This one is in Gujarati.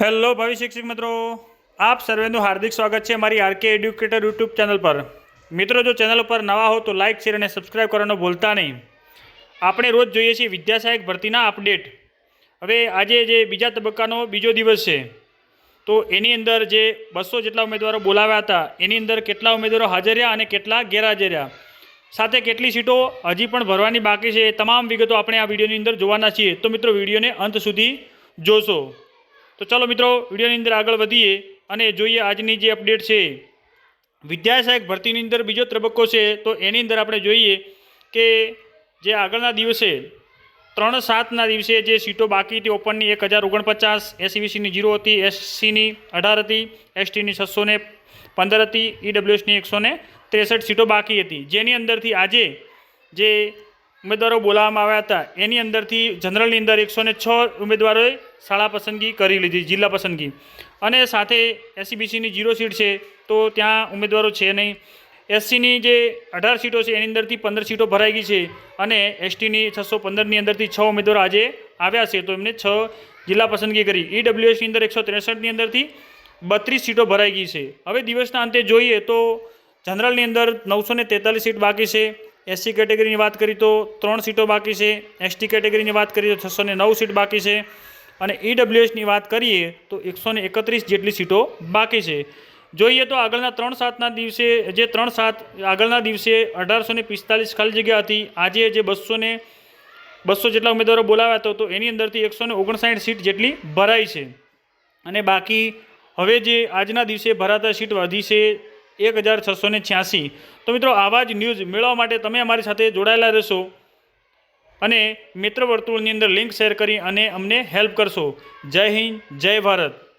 હેલો ભાવિ શિક્ષક મિત્રો. આપ સર્વેનું હાર્દિક સ્વાગત છે મારી આરકે એડ્યુકેટર યુટ્યુબ ચેનલ પર. મિત્રો, જો ચેનલ પર નવા હો તો લાઇક શેર અને સબસ્ક્રાઈબ કરવાનું ભૂલતા નહીં. આપણે રોજ જોઈએ છીએ વિદ્યા સહાયક ભરતીના અપડેટ. હવે આજે જે બીજા તબક્કાનો બીજો દિવસ છે, તો એની અંદર જે બસો જેટલા ઉમેદવારો બોલાવ્યા હતા, એની અંદર કેટલા ઉમેદવારો હાજર રહ્યા અને કેટલા ગેરહાજર રહ્યા. સાથે કેટલી સીટો હજી પણ ભરવાની બાકી છે એ તમામ વિગતો આપણે આ વિડીયોની અંદર જોવાના છીએ. તો મિત્રો, વિડીયોને અંત સુધી જોશો. તો ચાલો મિત્રો, વિડીયોની અંદર આગળ વધીએ અને જોઈએ આજની જે અપડેટ છે. વિદ્યા સહાયક ભરતીની અંદર બીજો તબક્કો છે, તો એની અંદર આપણે જોઈએ કે જે આગળના દિવસે, ત્રણ સાતના દિવસે જે સીટો બાકી હતી ઓપનની, એક હજાર ઓગણપચાસ એસસીવીસીની જીરો હતી, એસસીની અઢાર હતી, એસટીની છસો ને પંદર હતી, ઈડબ્લ્યુએસની એકસો ને ત્રેસઠ સીટો બાકી હતી. જેની અંદરથી આજે જે ઉમેદવારો બોલાવવામાં આવ્યા હતા. એની અંદરથી જનરલની અંદર એકસો ને છ ઉમેદવારોએ શાળા પસંદગી કરી લીધી, જિલ્લા પસંદગી. અને સાથે એસસીબીસીની જીરો સીટ છે, તો ત્યાં ઉમેદવારો છે નહીં. એસસીની જે અઢાર સીટો છે, એની અંદરથી પંદર સીટો ભરાઈ ગઈ છે. અને એસટીની છસો પંદરની અંદરથી છ ઉમેદવારો આજે આવ્યા છે, તો એમને છ જિલ્લા પસંદગી કરી. ઈડબ્લ્યુએસની અંદર એકસો ત્રેસઠની અંદરથી બત્રીસ સીટો ભરાઈ ગઈ છે. હવે દિવસના અંતે જોઈએ તો જનરલની અંદર નવસો તેતાલીસ સીટ બાકી છે. એસસી કેટેગરીની વાત કરી તો ત્રણ સીટો બાકી છે, એસટી કેટેગરીની વાત કરીએ તો છસો નવ સીટ બાકી છે અને ઈડબ્લ્યુએસની વાત કરીએ તો એકસો એકત્રીસ જેટલી સીટો બાકી છે. જોઈએ તો આગળના ત્રણ સાતના દિવસે, જે ત્રણ સાત આગળના દિવસે અઢારસો ને પિસ્તાલીસ ખાલી જગ્યા હતી, આજે જે બસો બસો જેટલા ઉમેદવારો બોલાવ્યા હતા તો એની અંદરથી એકસો ઓગણસાઠ સીટ જેટલી ભરાઈ છે. અને બાકી હવે જે આજના દિવસે ભરાતા સીટ વધી છે એક હજાર છસો ને છ્યાસી. તો મિત્રો આવા જ ન્યૂઝ મેળવવા માટે તમે અમારી સાથે જોડાયેલા રહેશો. અને મિત્ર વર્તુળની અંદર લિંક શેર કરી અને અમને હેલ્પ કરશો. જય હિન્દ, જય ભારત.